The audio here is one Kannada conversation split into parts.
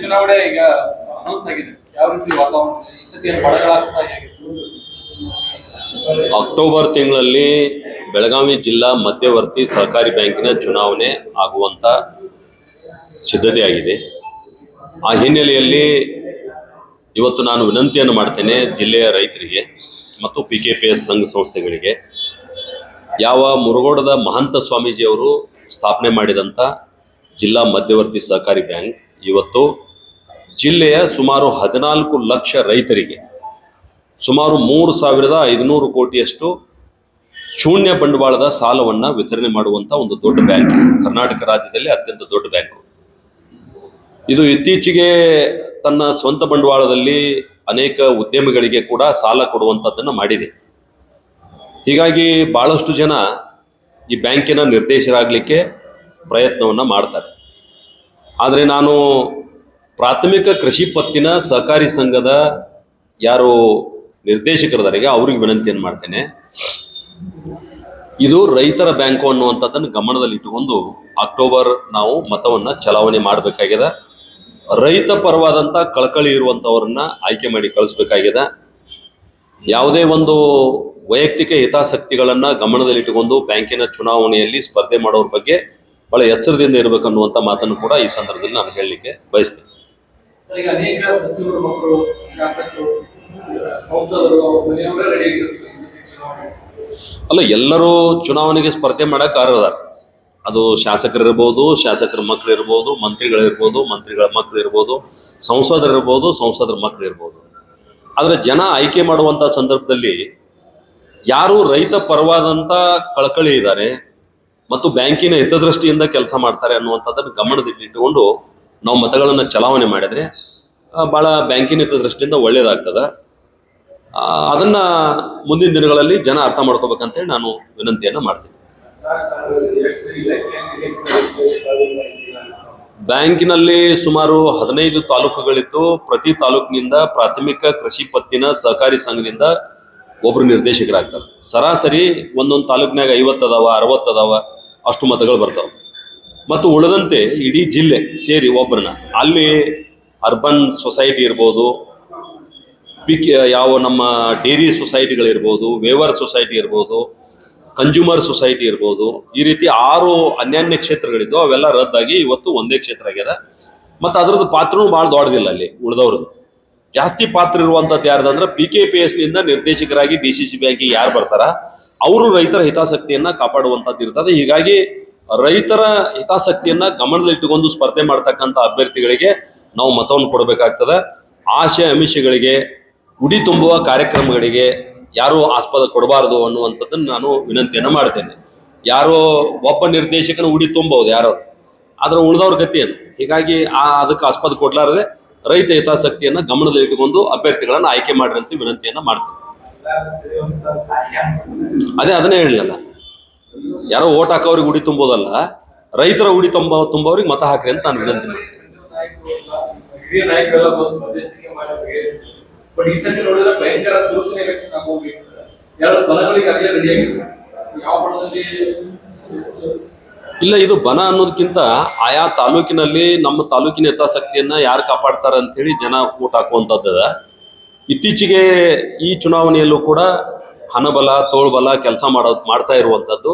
ಚುನಾವಣೆ ಈಗ ಅನೌನ್ಸ್ ಆಗಿದೆ. ಯಾವ ರೀತಿ ವಾತಾವರಣ ಅಕ್ಟೋಬರ್ ತಿಂಗಳಲ್ಲಿ ಬೆಳಗಾವಿ ಜಿಲ್ಲಾ ಮಧ್ಯವರ್ತಿ ಸಹಕಾರಿ ಬ್ಯಾಂಕಿನ ಚುನಾವಣೆ ಆಗುವಂತ ಸಿದ್ಧತೆಯಾಗಿದೆ. ಆ ಹಿನ್ನೆಲೆಯಲ್ಲಿ ಇವತ್ತು ನಾನು ವಿನಂತಿಯನ್ನು ಮಾಡ್ತೇನೆ ಜಿಲ್ಲೆಯ ರೈತರಿಗೆ ಮತ್ತು ಪಿ ಕೆ ಪಿ ಎಸ್ ಸಂಘ ಸಂಸ್ಥೆಗಳಿಗೆ. ಯಾವ ಮುರುಗೋಡದ ಮಹಂತ ಸ್ವಾಮೀಜಿಯವರು ಸ್ಥಾಪನೆ ಮಾಡಿದಂಥ ಜಿಲ್ಲಾ ಮಧ್ಯವರ್ತಿ ಸಹಕಾರಿ ಬ್ಯಾಂಕ್ ಇವತ್ತು ಜಿಲ್ಲೆಯ ಸುಮಾರು ಹದಿನಾಲ್ಕು ಲಕ್ಷ ರೈತರಿಗೆ ಸುಮಾರು ಮೂರು ಸಾವಿರದ ಐದುನೂರು ಕೋಟಿಯಷ್ಟು ಶೂನ್ಯ ಬಂಡವಾಳದ ಸಾಲವನ್ನು ವಿತರಣೆ ಮಾಡುವಂಥ ಒಂದು ದೊಡ್ಡ ಬ್ಯಾಂಕ್ ಕರ್ನಾಟಕ ರಾಜ್ಯದಲ್ಲಿ ಅತ್ಯಂತ ದೊಡ್ಡ ಬ್ಯಾಂಕು. ಇದು ಇತ್ತೀಚೆಗೆ ತನ್ನ ಸ್ವಂತ ಬಂಡವಾಳದಲ್ಲಿ ಅನೇಕ ಉದ್ಯಮಿಗಳಿಗೆ ಕೂಡ ಸಾಲ ಕೊಡುವಂಥದ್ದನ್ನು ಮಾಡಿದೆ. ಹೀಗಾಗಿ ಭಾಳಷ್ಟು ಜನ ಈ ಬ್ಯಾಂಕಿನ ನಿರ್ದೇಶರಾಗಲಿಕ್ಕೆ ಪ್ರಯತ್ನವನ್ನು ಮಾಡ್ತಾರೆ. ಆದರೆ ನಾನು ಪ್ರಾಥಮಿಕ ಕೃಷಿ ಪತ್ತಿನ ಸಹಕಾರಿ ಸಂಘದ ಯಾರು ನಿರ್ದೇಶಕರದಾರಿಗೆ ಅವ್ರಿಗೆ ವಿನಂತಿಯನ್ನು ಮಾಡ್ತೇನೆ. ಇದು ರೈತರ ಬ್ಯಾಂಕು ಅನ್ನುವಂಥದ್ದನ್ನು ಗಮನದಲ್ಲಿ ಇಟ್ಟುಕೊಂಡು ಅಕ್ಟೋಬರ್ ನಾವು ಮತವನ್ನು ಚಲಾವಣೆ ಮಾಡಬೇಕಾಗಿದೆ. ರೈತ ಪರವಾದಂಥ ಕಳಕಳಿ ಇರುವಂಥವ್ರನ್ನ ಆಯ್ಕೆ ಮಾಡಿ ಕಳಿಸ್ಬೇಕಾಗಿದೆ. ಯಾವುದೇ ಒಂದು ವೈಯಕ್ತಿಕ ಹಿತಾಸಕ್ತಿಗಳನ್ನು ಗಮನದಲ್ಲಿಟ್ಟುಕೊಂಡು ಬ್ಯಾಂಕಿನ ಚುನಾವಣೆಯಲ್ಲಿ ಸ್ಪರ್ಧೆ ಮಾಡೋರ ಬಗ್ಗೆ ಬಹಳ ಎಚ್ಚರದಿಂದ ಇರಬೇಕನ್ನುವಂಥ ಮಾತನ್ನು ಕೂಡ ಈ ಸಂದರ್ಭದಲ್ಲಿ ನಾನು ಹೇಳಲಿಕ್ಕೆ ಬಯಸ್ತೇನೆ. ಈಗ ಅನೇಕ ಸಚಿವರು ಮಕ್ಕಳು, ಶಾಸಕರು, ಸಂಸದರು ರೆಡಿ ಅಲ್ಲ, ಎಲ್ಲರೂ ಚುನಾವಣೆಗೆ ಸ್ಪರ್ಧೆ ಮಾಡಕ್ಕೆ ಅರ್ಹದಾರ ಅದು ಶಾಸಕರಿರ್ಬೋದು, ಶಾಸಕರ ಮಕ್ಕಳು ಇರ್ಬೋದು ಮಂತ್ರಿಗಳಿರ್ಬೋದು, ಮಂತ್ರಿಗಳ ಮಕ್ಕಳು ಇರ್ಬೋದು ಸಂಸದರಿರ್ಬೋದು, ಸಂಸದರ ಮಕ್ಕಳು ಇರ್ಬೋದು ಆದರೆ ಜನ ಆಯ್ಕೆ ಮಾಡುವಂಥ ಸಂದರ್ಭದಲ್ಲಿ ಯಾರು ರೈತ ಪರವಾದಂಥ ಕಳಕಳಿ ಇದ್ದಾರೆ ಮತ್ತು ಬ್ಯಾಂಕಿನ ಹಿತದೃಷ್ಟಿಯಿಂದ ಕೆಲಸ ಮಾಡ್ತಾರೆ ಅನ್ನುವಂಥದ್ದನ್ನು ಗಮನದಲ್ಲಿಟ್ಟುಕೊಂಡು ನಾವು ಮತಗಳನ್ನು ಚಲಾವಣೆ ಮಾಡಿದರೆ ಭಾಳ ಬ್ಯಾಂಕಿನ ದೃಷ್ಟಿಯಿಂದ ಒಳ್ಳೆಯದಾಗ್ತದೆ ಅದನ್ನು ಮುಂದಿನ ದಿನಗಳಲ್ಲಿ ಜನ ಅರ್ಥ ಮಾಡ್ಕೋಬೇಕಂತೇಳಿ ನಾನು ವಿನಂತಿಯನ್ನು ಮಾಡ್ತೀನಿ. ಬ್ಯಾಂಕಿನಲ್ಲಿ ಸುಮಾರು ಹದಿನೈದು ತಾಲೂಕುಗಳಿದ್ದು, ಪ್ರತಿ ತಾಲೂಕಿನಿಂದ ಪ್ರಾಥಮಿಕ ಕೃಷಿ ಪತ್ತಿನ ಸಹಕಾರಿ ಸಂಘದಿಂದ ಒಬ್ಬರು ನಿರ್ದೇಶಕರಾಗ್ತಾರೆ. ಸರಾಸರಿ ಒಂದೊಂದು ತಾಲೂಕಿನಾಗ ಐವತ್ತು ಅದಾವ ಅರವತ್ತು ಅದಾವ ಅಷ್ಟು ಮತಗಳು ಬರ್ತಾವೆ. ಮತ್ತು ಉಳಿದಂತೆ ಇಡೀ ಜಿಲ್ಲೆ ಸೇರಿ ಒಬ್ಬರನ್ನ. ಅಲ್ಲಿ ಅರ್ಬನ್ ಸೊಸೈಟಿ ಇರ್ಬೋದು, ಪಿಕ್ ಯಾವ ನಮ್ಮ ಡೇರಿ ಸೊಸೈಟಿಗಳಿರ್ಬೋದು ವೇವರ್ ಸೊಸೈಟಿ ಇರ್ಬೋದು, ಕನ್ಸ್ಯೂಮರ್ ಸೊಸೈಟಿ ಇರ್ಬೋದು, ಈ ರೀತಿ ಆರು ಅನ್ಯಾನ್ಯ ಕ್ಷೇತ್ರಗಳಿದ್ದು ಅವೆಲ್ಲ ರದ್ದಾಗಿ ಇವತ್ತು ಒಂದೇ ಕ್ಷೇತ್ರ ಆಗ್ಯದ. ಮತ್ತು ಅದರದ್ದು ಪಾತ್ರನೂ ಭಾಳ ದೊಡ್ಡದಿಲ್ಲ ಅಲ್ಲಿ ಉಳಿದವ್ರದ್ದು. ಜಾಸ್ತಿ ಪಾತ್ರ ಇರುವಂಥದ್ದು ಯಾರ್ದಂದ್ರೆ ಪಿ ಕೆ ಪಿ ಎಸ್ನಿಂದ ನಿರ್ದೇಶಕರಾಗಿ ಡಿ ಸಿ ಸಿ ಬ್ಯಾಂಕಿಗೆ ಯಾರು ಬರ್ತಾರ, ಅವರು ರೈತರ ಹಿತಾಸಕ್ತಿಯನ್ನು ಕಾಪಾಡುವಂಥದ್ದು ಇರ್ತದೆ ಹೀಗಾಗಿ ರೈತರ ಹಿತಾಸಕ್ತಿಯನ್ನ ಗಮನದಲ್ಲಿಟ್ಟುಕೊಂಡು ಸ್ಪರ್ಧೆ ಮಾಡ್ತಕ್ಕಂಥ ಅಭ್ಯರ್ಥಿಗಳಿಗೆ ನಾವು ಮತವನ್ನು ಕೊಡಬೇಕಾಗ್ತದೆ. ಆಶೆ, ಅಮಿಷಗಳಿಗೆ ಉಡಿ ತುಂಬುವ ಕಾರ್ಯಕ್ರಮಗಳಿಗೆ ಯಾರೂ ಆಸ್ಪದ ಕೊಡಬಾರದು ಅನ್ನುವಂಥದ್ದನ್ನು ನಾನು ವಿನಂತಿಯನ್ನು ಮಾಡ್ತೇನೆ. ಯಾರೋ ಒಬ್ಬ ನಿರ್ದೇಶಕನ ಉಡಿ ತುಂಬಬಹುದು ಯಾರೋ, ಆದ್ರೆ ಉಳಿದವ್ರ ಗತಿ ಏನು? ಹೀಗಾಗಿ ಆ ಅದಕ್ಕೆ ಆಸ್ಪದ ಕೊಡ್ಲಾರದೆ ರೈತ ಹಿತಾಸಕ್ತಿಯನ್ನ ಗಮನದಲ್ಲಿಟ್ಟುಕೊಂಡು ಅಭ್ಯರ್ಥಿಗಳನ್ನು ಆಯ್ಕೆ ಮಾಡಿರಂತ ವಿನಂತಿಯನ್ನ ಮಾಡ್ತೇನೆ. ಅದೇ ಅದನ್ನೇ ಹೇಳಲಿಲ್ಲ. ಯಾರೋ ಓಟ್ ಹಾಕೋರಿಗೆ ಉಡಿ ತುಂಬೋದಲ್ಲ ರೈತರ ಉಡಿ ತುಂಬ ತುಂಬೋರಿಗೆ ಮತ ಹಾಕ್ರಿ ಅಂತ ನಾನು ವಿನಂತಿ ಇಲ್ಲ ಇದು ಬನ ಅನ್ನೋದಕ್ಕಿಂತ ಆಯಾ ತಾಲೂಕಿನಲ್ಲಿ ನಮ್ಮ ತಾಲೂಕಿನ ಹಿತಾಸಕ್ತಿಯನ್ನ ಯಾರು ಕಾಪಾಡ್ತಾರೆ ಅಂತೇಳಿ ಜನ ಓಟ್ ಹಾಕುವಂಥದ್ದು ಇತ್ತೀಚೆಗೆ ಈ ಚುನಾವಣೆಯಲ್ಲೂ ಕೂಡ ಹಣಬಲ ತೋಳ್ಬಲ ಕೆಲಸ ಮಾಡೋ ಮಾಡ್ತಾ ಇರುವಂಥದ್ದು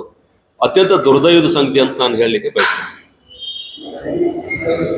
ಅತ್ಯಂತ ದುರ್ದೈವದ ಸಂಗತಿ ಅಂತ ನಾನು ಹೇಳಲಿಕ್ಕೆ ಬಯಸ್ತೇನೆ.